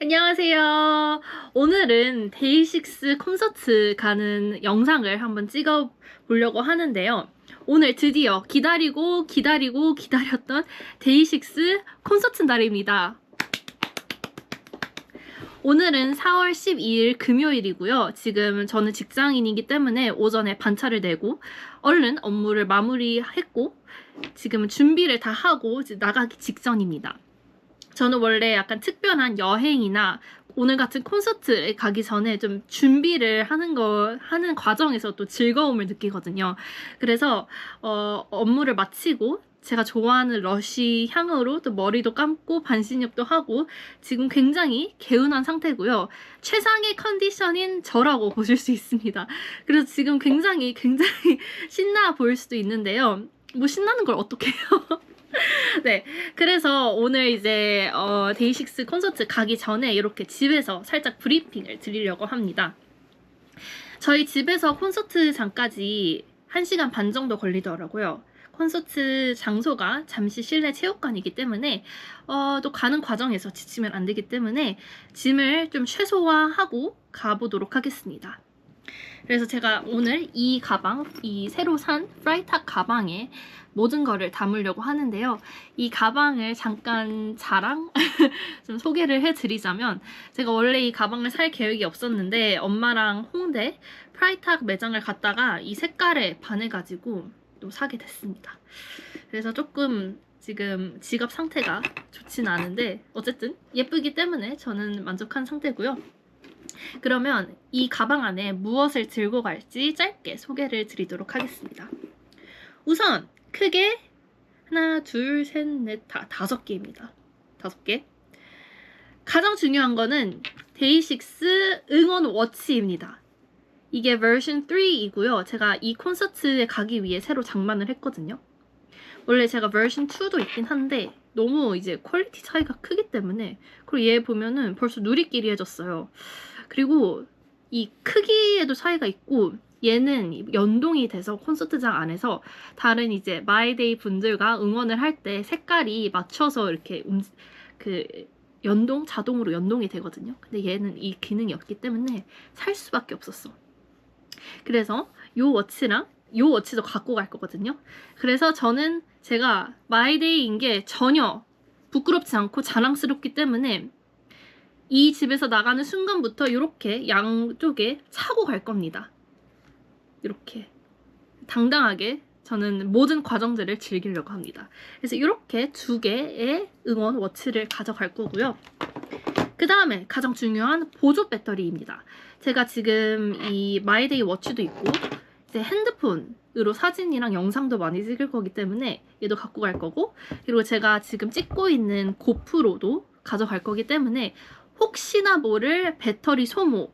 안녕하세요. 오늘은 데이식스 콘서트 가는 영상을 한번 찍어 보려고 하는데요. 오늘 드디어 기다리고 기다리고 기다렸던 데이식스 콘서트 날입니다. 오늘은 4월 12일 금요일이고요. 지금 저는 직장인이기 때문에 오전에 반차를 내고 얼른 업무를 마무리했고 지금 준비를 다 하고 나가기 직전입니다. 저는 원래 약간 특별한 여행이나 오늘 같은 콘서트에 가기 전에 좀 준비를 하는 거 하는 과정에서 또 즐거움을 느끼거든요. 그래서 어, 업무를 마치고 제가 좋아하는 러쉬 향으로 또 머리도 감고 반신욕도 하고 지금 굉장히 개운한 상태고요. 최상의 컨디션인 저라고 보실 수 있습니다. 그래서 지금 굉장히 굉장히 신나 보일 수도 있는데요. 뭐 신나는 걸 어떻게 해요? 네. 그래서 오늘 이제 어, 데이식스 콘서트 가기 전에 이렇게 집에서 살짝 브리핑을 드리려고 합니다. 저희 집에서 콘서트장까지 1시간 반 정도 걸리더라고요. 콘서트 장소가 잠시 실내 체육관이기 때문에 어, 또 가는 과정에서 지치면 안 되기 때문에 짐을 좀 최소화하고 가보도록 하겠습니다. 그래서 제가 오늘 이 가방, 이 새로 산 프라이탁 가방에 모든 거를 담으려고 하는데요. 이 가방을 잠깐 자랑 좀 소개를 해드리자면 제가 원래 이 가방을 살 계획이 없었는데 엄마랑 홍대 프라이탁 매장을 갔다가 이 색깔에 반해가지고 또 사게 됐습니다. 그래서 조금 지금 지갑 상태가 좋진 않은데 어쨌든 예쁘기 때문에 저는 만족한 상태고요. 그러면 이 가방 안에 무엇을 들고 갈지 짧게 소개를 드리도록 하겠습니다. 우선 크게 하나, 둘, 셋, 넷, 다 다섯 개입니다. 다섯 개. 가장 중요한 거는 데이식스 응원 워치입니다. 이게 버전 3이고요. 제가 이 콘서트에 가기 위해 새로 장만을 했거든요. 원래 제가 버전 2도 있긴 한데 너무 이제 퀄리티 차이가 크기 때문에 그리고 얘 보면은 벌써 누리끼리 해졌어요. 그리고 이 크기에도 차이가 있고 얘는 연동이 돼서 콘서트장 안에서 다른 이제 마이데이 분들과 응원을 할 때 색깔이 맞춰서 이렇게 움, 그 연동 자동으로 연동이 되거든요. 근데 얘는 이 기능이 없기 때문에 살 수밖에 없었어. 그래서 요 워치랑 요 워치도 갖고 갈 거거든요. 그래서 저는 제가 마이데이인 게 전혀 부끄럽지 않고 자랑스럽기 때문에 이 집에서 나가는 순간부터 이렇게 양쪽에 차고 갈 겁니다. 이렇게 당당하게 저는 모든 과정들을 즐기려고 합니다. 그래서 이렇게 두 개의 응원 워치를 가져갈 거고요. 그 다음에 가장 중요한 보조 배터리입니다. 제가 지금 이 마이데이 워치도 있고 이제 핸드폰으로 사진이랑 영상도 많이 찍을 거기 때문에 얘도 갖고 갈 거고 그리고 제가 지금 찍고 있는 고프로도 가져갈 거기 때문에 혹시나 모를 배터리 소모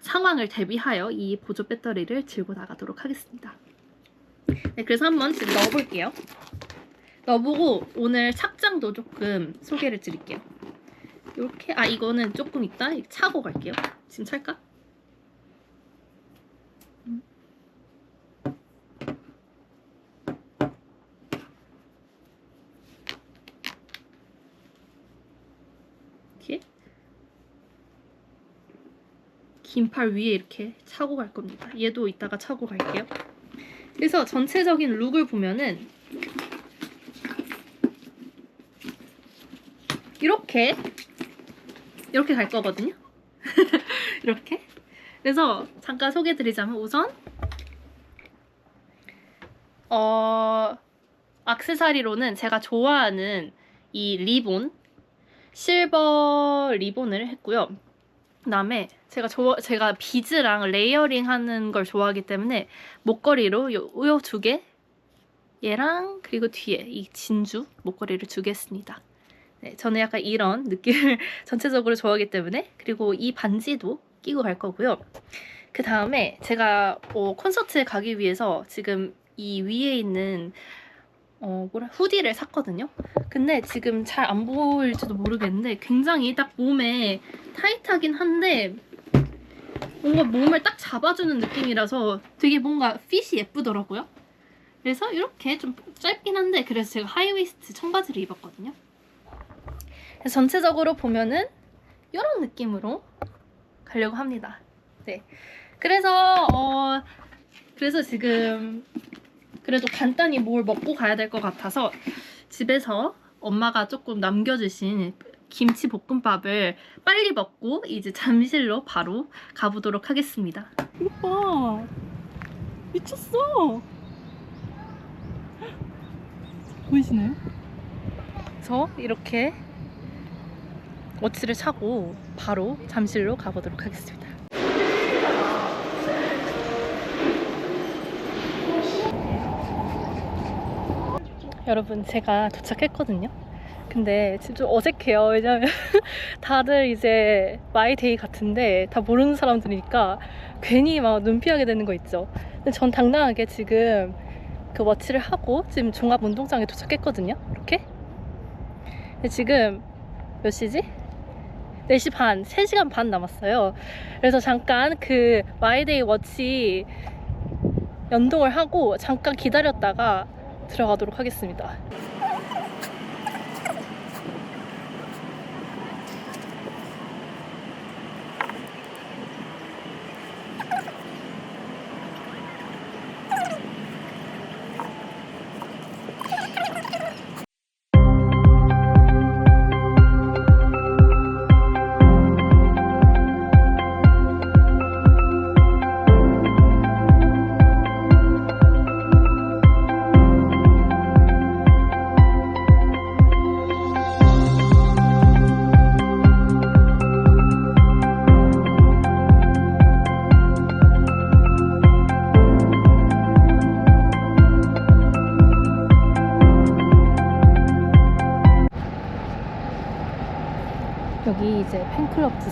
상황을 대비하여 이 보조 배터리를 들고 나가도록 하겠습니다. 네, 그래서 한번 지금 넣어볼게요. 넣어보고 오늘 착장도 조금 소개를 드릴게요. 이렇게 아 이거는 조금 이따 차고 갈게요. 지금 찰까? 긴팔 위에 이렇게 차고 갈 겁니다. 얘도 이따가 차고 갈게요. 그래서 전체적인 룩을 보면은 이렇게 이렇게 갈 거거든요. 이렇게. 그래서 잠깐 소개드리자면 우선 어 악세사리로는 제가 좋아하는 이 리본 실버 리본을 했고요. 그다음에 제가 좋아 제가 비즈랑 레이어링 하는 걸 좋아하기 때문에 목걸이로 요두 개 얘랑 그리고 뒤에 이 진주 목걸이를 주겠습니다. 네, 저는 약간 이런 느낌을 전체적으로 좋아하기 때문에 그리고 이 반지도 끼고 갈 거고요. 그 다음에 제가 어, 콘서트에 가기 위해서 지금 이 위에 있는 어, 뭐라 후디를 샀거든요. 근데 지금 잘 안 보일지도 모르겠는데 굉장히 딱 몸에 타이트하긴 한데 뭔가 몸을 딱 잡아주는 느낌이라서 되게 뭔가 핏이 예쁘더라고요. 그래서 이렇게 좀 짧긴 한데 그래서 제가 하이웨이스트 청바지를 입었거든요. 그래서 전체적으로 보면은 이런 느낌으로 가려고 합니다. 네. 그래서 어 그래서 지금 그래도 간단히 뭘 먹고 가야 될 것 같아서 집에서 엄마가 조금 남겨주신 김치 볶음밥을 빨리 먹고 이제 잠실로 바로 가보도록 하겠습니다. 봐. 미쳤어. 보이시나요? 저 이렇게 워치를 차고 바로 잠실로 가보도록 하겠습니다. 여러분 제가 도착했거든요. 근데 좀 어색해요. 왜냐면 다들 이제 마이데이 같은데 다 모르는 사람들이니까 괜히 막 눈피하게 되는 거 있죠. 근데 전 당당하게 지금 그 워치를 하고 지금 종합운동장에 도착했거든요. 이렇게. 근데 지금 몇 시지? 4시 반, 3시간 반 남았어요. 그래서 잠깐 그 마이데이 워치 연동을 하고 잠깐 기다렸다가 들어가도록 하겠습니다.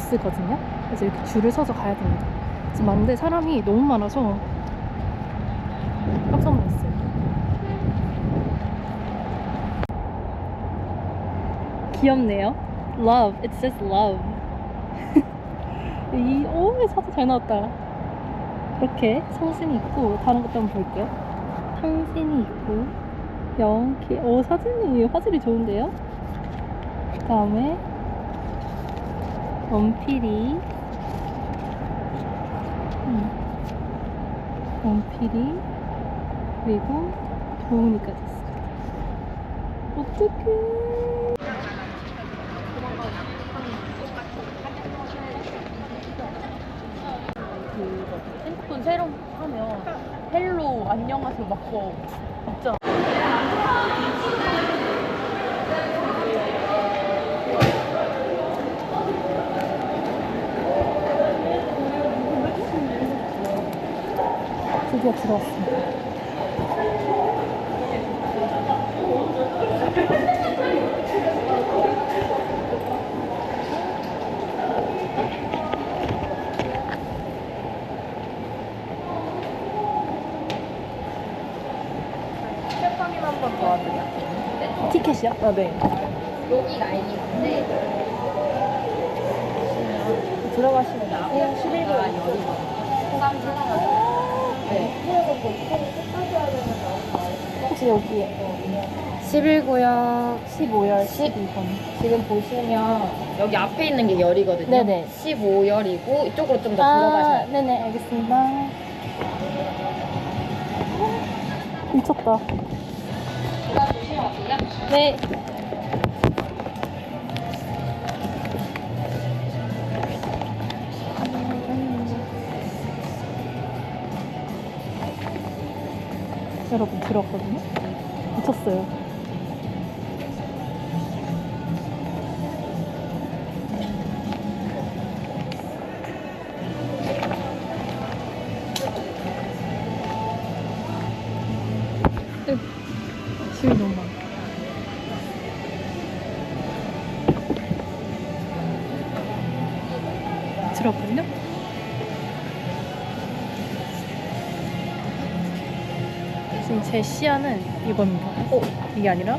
팬클럽 부스거든요. 그래서 이렇게 줄을 서서 가야 됩니다. 지금 왔는데 사람이 너무 많아서 깜짝 놀랐어요. 귀엽네요. Love. It says love. 이, 오, 사진 잘 나왔다. 이렇게 성신이 있고, 다른 것도 한번 볼게요. 탕신이 있고, 영키, 오, 사진이 화질이 좋은데요? 그 다음에, 원필이. 음. 원필이. 그리고 도훈이까지 있습니다 어떡해. 그 핸드폰 새로 하면 헬로 안녕하세요. 막거 있잖아. 한번 도와드릴게요. 티켓이요? 아, 네. 혹시 여기에 11구역 15열 12번 지금 보시면 여기 앞에 있는 게 열이거든요. 네네. 15열이고 이쪽으로 좀더 들어가셔야 돼요. 네네 알겠습니다 미쳤다 네 여러 들었거든요? 미쳤어요. 제 시야는 이겁니다. 어, 이게 아니라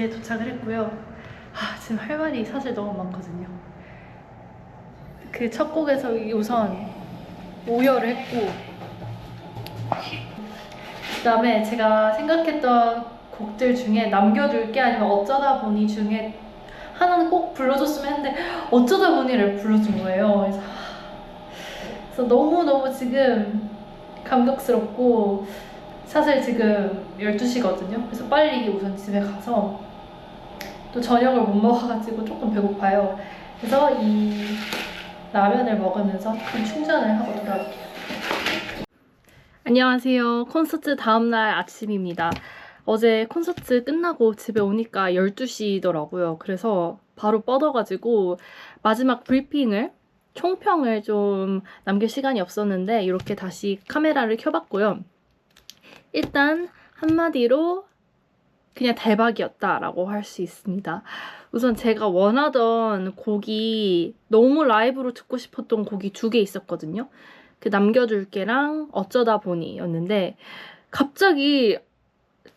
집에 도착을 했고요. 아, 지금 할 말이 사실 너무 많거든요. 그 첫 곡에서 우선 오열을 했고, 그 다음에 제가 생각했던 곡들 중에 남겨둘 게 아니면 어쩌다 보니 중에 하나는 꼭 불러줬으면 했는데 어쩌다 보니를 불러준 거예요. 그래서, 그래서 너무너무 지금 감격스럽고 사실 지금 12시거든요. 그래서 빨리 우선 집에 가서 또 저녁을 못 먹어가지고 조금 배고파요. 그래서 이 라면을 먹으면서 좀 충전을 하고 돌아올게요. 안녕하세요. 콘서트 다음날 아침입니다. 어제 콘서트 끝나고 집에 오니까 12시더라고요. 그래서 바로 뻗어가지고 마지막 브리핑을, 총평을 좀 남길 시간이 없었는데 이렇게 다시 카메라를 켜봤고요. 일단 한마디로 그냥 대박이었다라고 할 수 있습니다. 우선 제가 원하던 곡이 너무 라이브로 듣고 싶었던 곡이 두 개 있었거든요. 그 남겨둘게랑 어쩌다 보니였는데 갑자기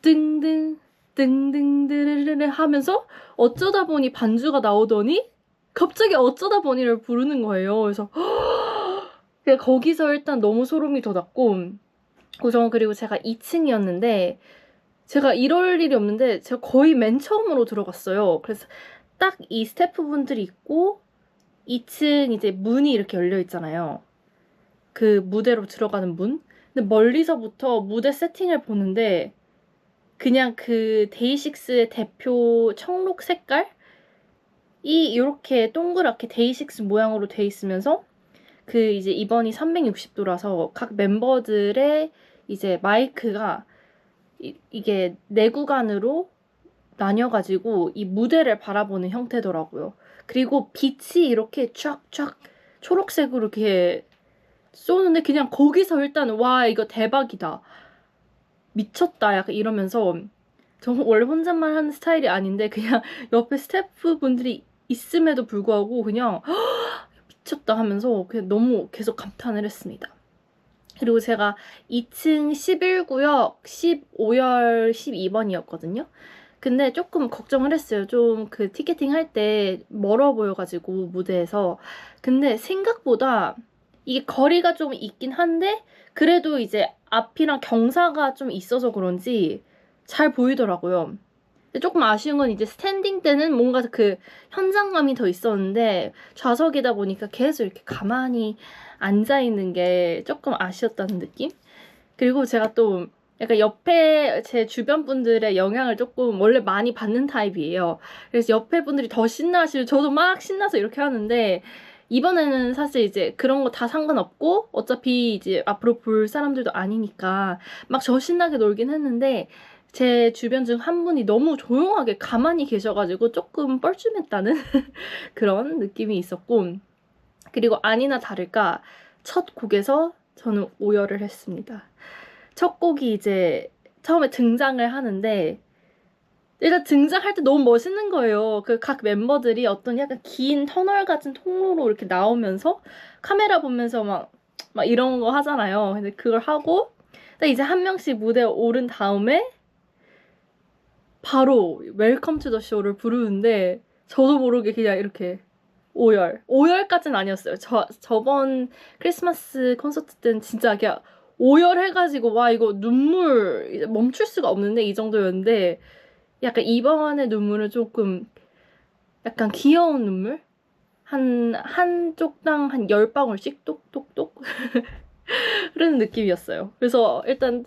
뜬등 뜬등드르르르 하면서 어쩌다 보니 반주가 나오더니 갑자기 어쩌다 보니를 부르는 거예요. 그래서 거기서 일단 너무 소름이 돋았고 우선 그리고 제가 2층이었는데 제가 이럴 일이 없는데 제가 거의 맨 처음으로 들어갔어요. 그래서 딱 이 스태프분들이 있고 2층 이제 문이 이렇게 열려 있잖아요. 그 무대로 들어가는 문. 근데 멀리서부터 무대 세팅을 보는데 그냥 그 데이식스의 대표 청록 색깔 이 이렇게 동그랗게 데이식스 모양으로 돼 있으면서 그 이제 이번이 360도라서 각 멤버들의 이제 마이크가 이, 이게 네 구간으로 나뉘어가지고 이 무대를 바라보는 형태더라고요. 그리고 빛이 이렇게 쫙쫙 초록색으로 이렇게 쏘는데 그냥 거기서 일단 와 이거 대박이다 미쳤다 약간 이러면서 저 원래 혼잣말 하는 스타일이 아닌데 그냥 옆에 스태프분들이 있음에도 불구하고 그냥 미쳤다 하면서 그냥 너무 계속 감탄을 했습니다. 그리고 제가 2층 11구역 15열 12번이었거든요. 근데 조금 걱정을 했어요. 좀 그 티켓팅 할 때 멀어 보여가지고 무대에서. 근데 생각보다 이게 거리가 좀 있긴 한데 그래도 이제 앞이랑 경사가 좀 있어서 그런지 잘 보이더라고요. 조금 아쉬운 건 이제 스탠딩 때는 뭔가 그 현장감이 더 있었는데 좌석이다 보니까 계속 이렇게 가만히 앉아 있는 게 조금 아쉬웠다는 느낌? 그리고 제가 또 약간 옆에 제 주변 분들의 영향을 조금 원래 많이 받는 타입이에요. 그래서 옆에 분들이 더 신나시고 저도 막 신나서 이렇게 하는데 이번에는 사실 이제 그런 거 다 상관없고 어차피 이제 앞으로 볼 사람들도 아니니까 막 저 신나게 놀긴 했는데 제 주변 중 한 분이 너무 조용하게 가만히 계셔가지고 조금 뻘쭘했다는 그런 느낌이 있었고 그리고 아니나 다를까 첫 곡에서 저는 오열을 했습니다. 첫 곡이 이제 처음에 등장을 하는데 일단 등장할 때 너무 멋있는 거예요. 그 각 멤버들이 어떤 약간 긴 터널 같은 통로로 이렇게 나오면서 카메라 보면서 막, 막 이런 거 하잖아요. 근데 그걸 하고 딱 이제 한 명씩 무대에 오른 다음에 바로 웰컴 투 더 쇼를 부르는데 저도 모르게 그냥 이렇게 오열. 오열까지는 아니었어요. 저, 저번 크리스마스 콘서트 때는 진짜 그냥 오열해가지고 와 이거 눈물 멈출 수가 없는데 이 정도였는데 약간 이번에 눈물은 조금 약간 귀여운 눈물? 한, 한 쪽당 한 열 방울씩 똑똑똑 흐르는 느낌이었어요. 그래서 일단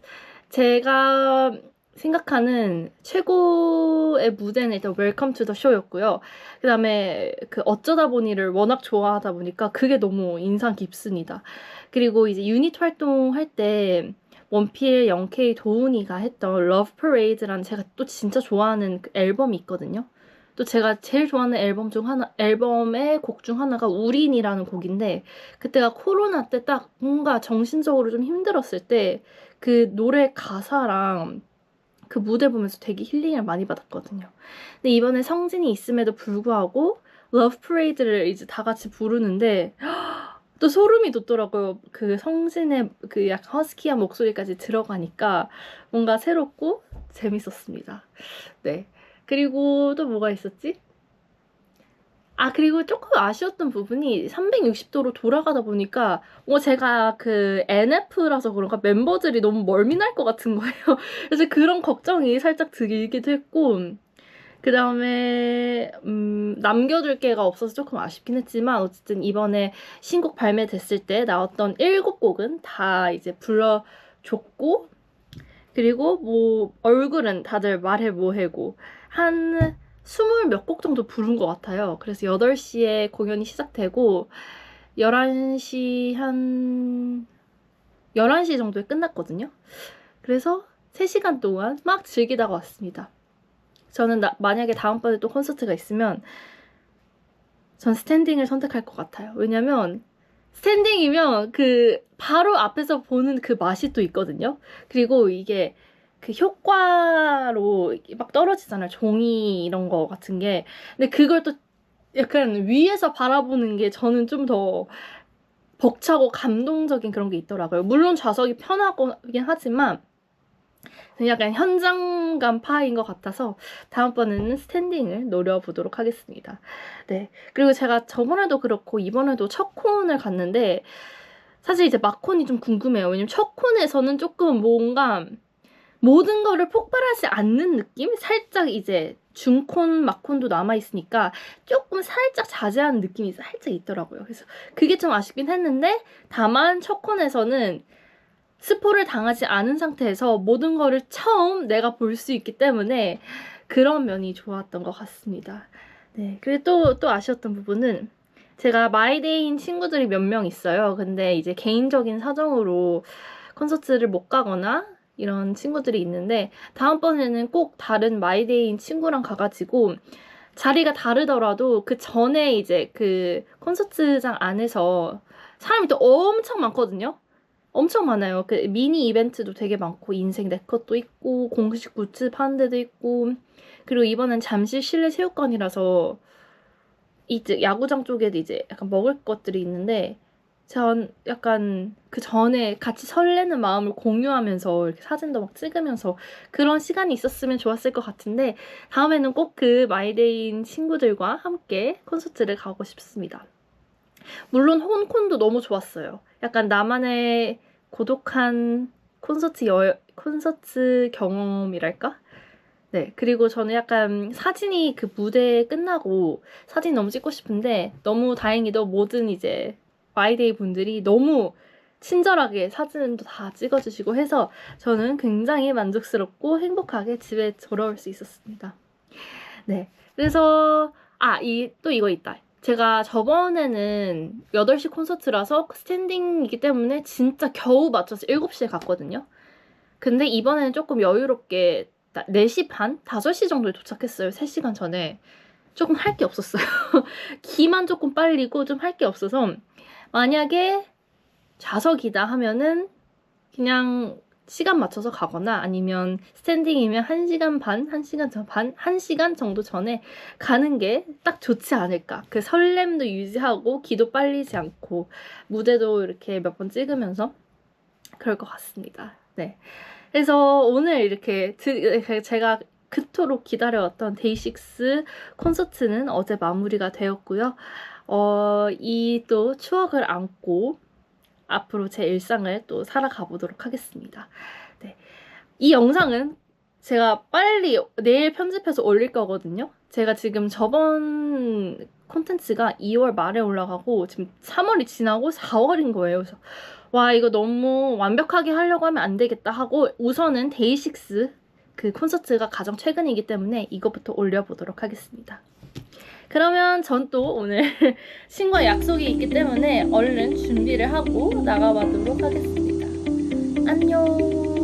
제가 생각하는 최고의 무대는 일단 웰컴 투 더 쇼였고요. 그 다음에 그 어쩌다 보니를 워낙 좋아하다 보니까 그게 너무 인상 깊습니다. 그리고 이제 유닛 활동할 때 원필, 영케이, 도훈이가 했던 Love Parade라는 제가 또 진짜 좋아하는 그 앨범이 있거든요. 또 제가 제일 좋아하는 앨범 중 하나, 앨범의 곡 중 하나가 우린이라는 곡인데, 그때가 코로나 때 딱 뭔가 정신적으로 좀 힘들었을 때, 그 노래 가사랑 그 무대 보면서 되게 힐링을 많이 받았거든요. 근데 이번에 성진이 있음에도 불구하고, Love Parade를 이제 다 같이 부르는데, 또 소름이 돋더라고요. 그 성진의 그 약간 허스키한 목소리까지 들어가니까 뭔가 새롭고 재밌었습니다. 네. 그리고 또 뭐가 있었지? 아, 그리고 조금 아쉬웠던 부분이 360도로 돌아가다 보니까, 뭐 제가 그 NF라서 그런가 멤버들이 너무 멀미날 것 같은 거예요. 그래서 그런 걱정이 살짝 들기도 했고, 그 다음에, 음, 남겨둘 게가 없어서 조금 아쉽긴 했지만, 어쨌든 이번에 신곡 발매됐을 때 나왔던 7곡은 다 이제 불러줬고, 그리고 뭐, 얼굴은 다들 말해 뭐해고, 한 스물 몇 곡 정도 부른 것 같아요. 그래서 8시에 공연이 시작되고, 11시 한, 11시 정도에 끝났거든요. 그래서 3시간 동안 막 즐기다가 왔습니다. 저는 나- 만약에 다음번에 또 콘서트가 있으면 전 스탠딩을 선택할 것 같아요. 왜냐면 스탠딩이면 그 바로 앞에서 보는 그 맛이 또 있거든요. 그리고 이게 그 효과로 막 떨어지잖아요. 종이 이런 거 같은 게. 근데 그걸 또 약간 위에서 바라보는 게 저는 좀 더 벅차고 감동적인 그런 게 있더라고요. 물론 좌석이 편하긴 하지만 약간 현장감 파인 것 같아서 다음번에는 스탠딩을 노려보도록 하겠습니다. 네. 그리고 제가 저번에도 그렇고 이번에도 첫 콘을 갔는데 사실 이제 막콘이 좀 궁금해요. 왜냐면 첫 콘에서는 조금 뭔가 모든 거를 폭발하지 않는 느낌? 살짝 이제 중콘, 막콘도 남아있으니까 조금 살짝 자제하는 느낌이 살짝 있더라고요. 그래서 그게 좀 아쉽긴 했는데 다만 첫 콘에서는 스포를 당하지 않은 상태에서 모든 거를 처음 내가 볼 수 있기 때문에 그런 면이 좋았던 것 같습니다. 네. 그리고 또, 또 아쉬웠던 부분은 제가 마이데이인 친구들이 몇 명 있어요. 근데 이제 개인적인 사정으로 콘서트를 못 가거나 이런 친구들이 있는데 다음번에는 꼭 다른 마이데이인 친구랑 가가지고 자리가 다르더라도 그 전에 이제 그 콘서트장 안에서 사람이 또 엄청 많거든요. 엄청 많아요. 그 미니 이벤트도 되게 많고 인생 네컷도 있고 공식 굿즈 파는 데도 있고 그리고 이번엔 잠실 실내 체육관이라서 이제 야구장 쪽에도 이제 약간 먹을 것들이 있는데 전 약간 그 전에 같이 설레는 마음을 공유하면서 이렇게 사진도 막 찍으면서 그런 시간이 있었으면 좋았을 것 같은데 다음에는 꼭 그 마이데이인 친구들과 함께 콘서트를 가고 싶습니다. 물론 혼콘도 너무 좋았어요. 약간 나만의 고독한 콘서트 여 콘서트 경험이랄까? 네, 그리고 저는 약간 사진이 그 무대 끝나고 사진 너무 찍고 싶은데 너무 다행히도 모든 이제 마이데이 분들이 너무 친절하게 사진도 다 찍어주시고 해서 저는 굉장히 만족스럽고 행복하게 집에 돌아올 수 있었습니다. 네, 그래서 아, 이 또 이거 있다. 제가 저번에는 8시 콘서트라서 스탠딩이기 때문에 진짜 겨우 맞춰서 7시에 갔거든요. 근데 이번에는 조금 여유롭게 4시 반? 5시 정도에 도착했어요. 3시간 전에. 조금 할 게 없었어요. 기만 조금 빨리고 좀 할 게 없어서 만약에 좌석이다 하면은 그냥 시간 맞춰서 가거나 아니면 스탠딩이면 1시간 반, 1시간 전 반, 1시간 정도 전에 가는 게 딱 좋지 않을까. 그 설렘도 유지하고 기도 빨리지 않고 무대도 이렇게 몇 번 찍으면서 그럴 것 같습니다. 네. 그래서 오늘 이렇게 드- 제가 그토록 기다려왔던 데이식스 콘서트는 어제 마무리가 되었고요. 어, 이 또 추억을 안고 앞으로 제 일상을 또 살아가 보도록 하겠습니다. 네. 이 영상은 제가 빨리 내일 편집해서 올릴 거거든요. 제가 지금 저번 콘텐츠가 2월 말에 올라가고 지금 3월이 지나고 4월인 거예요. 그래서 와 이거 너무 완벽하게 하려고 하면 안 되겠다 하고 우선은 데이식스 그 콘서트가 가장 최근이기 때문에 이것부터 올려보도록 하겠습니다. 그러면 전 또 오늘 신과 약속이 있기 때문에 얼른 준비를 하고 나가보도록 하겠습니다. 안녕!